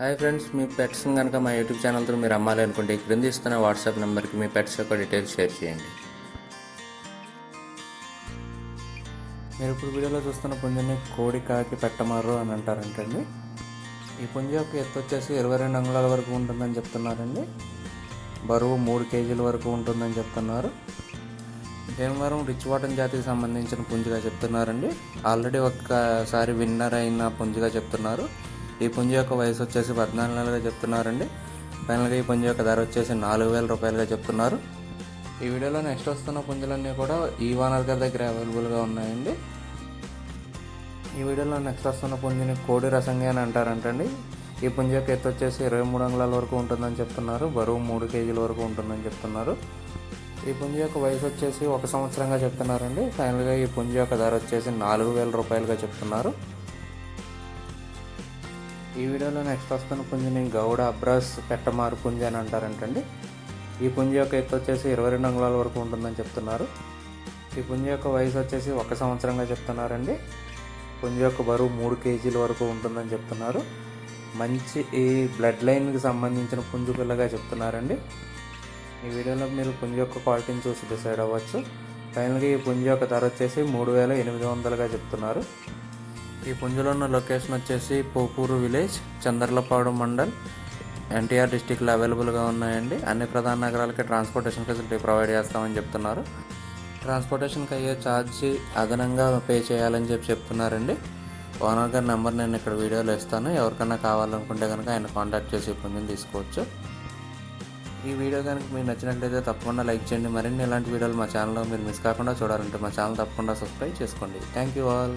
Hi friends మీ పెట్స్ని కనుక మా YouTube ఛానల్తో మీరు అమ్మాలి అనుకుంటే ఈ క్రింద ఇస్తున్న వాట్సాప్ నెంబర్కి మీ పెట్స్ యొక్క డీటెయిల్స్ షేర్ చేయండి. మీరు ఇప్పుడు వీడియోలో చూస్తున్న పుంజని కోడి కాకి పెట్టమారు అని అంటారంటండి. ఈ పుంజ యొక్క ఎత్తు వచ్చేసి ఇరవై రెండు అంగుళాల వరకు ఉంటుందని చెప్తున్నారండి. బరువు మూడు కేజీల వరకు ఉంటుందని చెప్తున్నారు. భీమవరం రిచ్ వాటన్ జాతికి సంబంధించిన పుంజుగా చెప్తున్నారండి. ఆల్రెడీ ఒక్కసారి విన్నర్ అయిన పుంజుగా చెప్తున్నారు. ఈ పుంజు యొక్క వయసు వచ్చేసి పద్నాలుగు నెలలుగా చెప్తున్నారండి. ఫైనల్గా ఈ పుంజు యొక్క ధర వచ్చేసి నాలుగు వేల రూపాయలుగా చెప్తున్నారు. ఈ వీడియోలో నెక్స్ట్ వస్తున్న పుంజులన్నీ కూడా ఈ వానర్ గారి దగ్గర అవైలబుల్గా ఉన్నాయండి. ఈ వీడియోలో నెక్స్ట్ వస్తున్న పుంజుని కోడి రసంగి అని అంటారంటండి. ఈ పుంజు యొక్క ఎత్తు వచ్చేసి ఇరవై మూడు అంగుళాల వరకు ఉంటుందని చెప్తున్నారు. బరువు మూడు కేజీల వరకు ఉంటుందని చెప్తున్నారు. ఈ పుంజు యొక్క వయసు వచ్చేసి ఒక సంవత్సరంగా చెప్తున్నారండి. ఫైనల్గా ఈ పుంజు యొక్క ధర వచ్చేసి నాలుగు వేల రూపాయలుగా చెప్తున్నారు. ఈ వీడియోలో నెక్స్ట్ వస్తున్న పుంజుని గౌడ అబ్రాస్ పెట్టమారు పుంజు అని అంటారంటండి. ఈ పుంజు యొక్క ఎత్తు వచ్చేసి ఇరవై రెండు అంగుళాల వరకు ఉంటుందని చెప్తున్నారు. ఈ పుంజు యొక్క వయసు వచ్చేసి ఒక సంవత్సరంగా చెప్తున్నారండి. పుంజు యొక్క బరువు మూడు కేజీల వరకు ఉంటుందని చెప్తున్నారు. మంచి ఈ బ్లడ్ లైన్కి సంబంధించిన పుంజు పిల్లగా చెప్తున్నారండి. ఈ వీడియోలో మీరు పుంజు యొక్క క్వాలిటీని చూసి డిసైడ్ అవ్వచ్చు. ఫైనల్గా ఈ పుంజు యొక్క ధర వచ్చేసి మూడు వేల ఎనిమిది వందలుగా చెప్తున్నారు. ఈ పుంజులో ఉన్న లొకేషన్ వచ్చేసి పోపూరు విలేజ్ చందర్లపాడు మండల్. ఎన్టీఆర్ డిస్టిక్లో అవైలబుల్గా ఉన్నాయండి. అన్ని ప్రధాన నగరాలకి ట్రాన్స్పోర్టేషన్ ఫెసిలిటీ ప్రొవైడ్ చేస్తామని చెప్తున్నారు. ట్రాన్స్పోర్టేషన్కి అయ్యే ఛార్జ్ అదనంగా పే చేయాలని చెప్పి చెప్తున్నారండి. ఓనర్ గారి నెంబర్ నేను ఇక్కడ వీడియోలో ఇస్తాను. ఎవరికైనా కావాలనుకుంటే కనుక ఆయన కాంటాక్ట్ చేసి పుంజుని తీసుకోవచ్చు. ఈ వీడియో కనుక మీకు నచ్చినట్లయితే తప్పకుండా లైక్ చేయండి. మరిన్ని ఇలాంటి వీడియోలు మా ఛానల్లో మీరు మిస్ కాకుండా చూడాలంటే మా ఛానల్ తప్పకుండా సబ్స్క్రైబ్ చేసుకోండి. Thank you all.